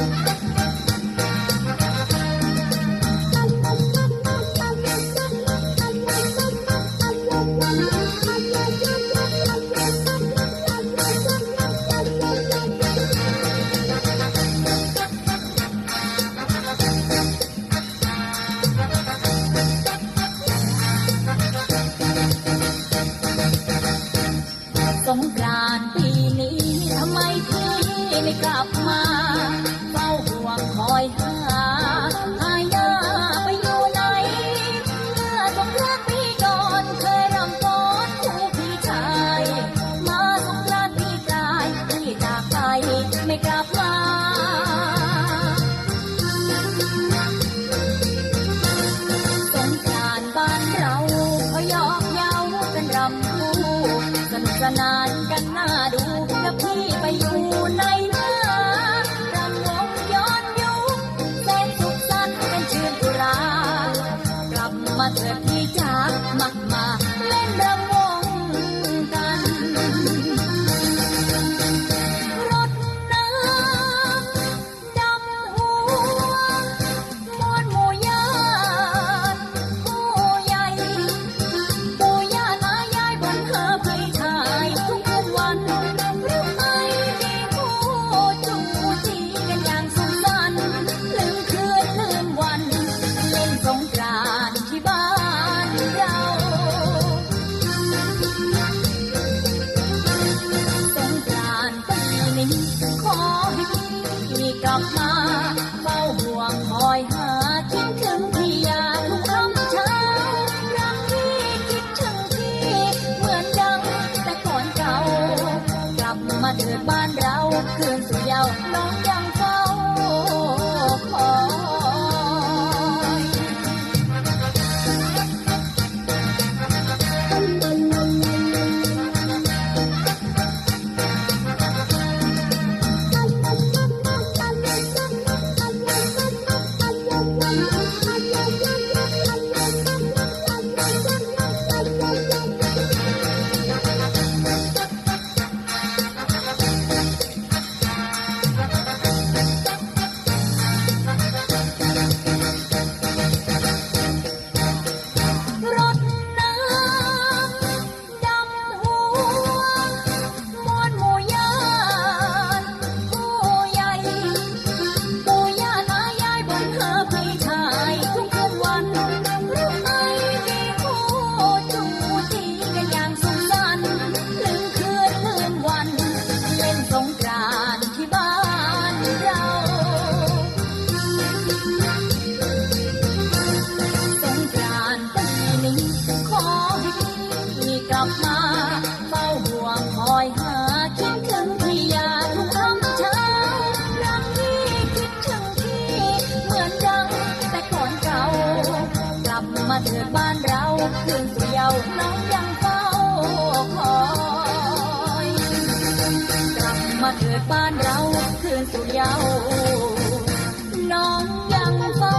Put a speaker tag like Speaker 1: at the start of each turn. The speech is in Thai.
Speaker 1: thank you. นานกันหน้าดูจะพี่ไปอยู่ในน้ารำวงย้อนยุคเสนสุขสันต์เป็นชื่นตุกลับมาเถิดพี่จ๋ามามาับมาเฝ้าห่วงคอยหาคิดถึงที่ยาทุกคำเช้ารักพี่คิดถึงพี่ เหมือนดังแต่ก่อนเก่ากลับมาเถิดบ้านเรา คืนสุดเยาวน้องยัง เกิดบ้านเราคืนเดียวน้องยังเฝ้าคอยกลับมาเกิดบ้านเราคืนสู่เยาน้องยังเฝ้า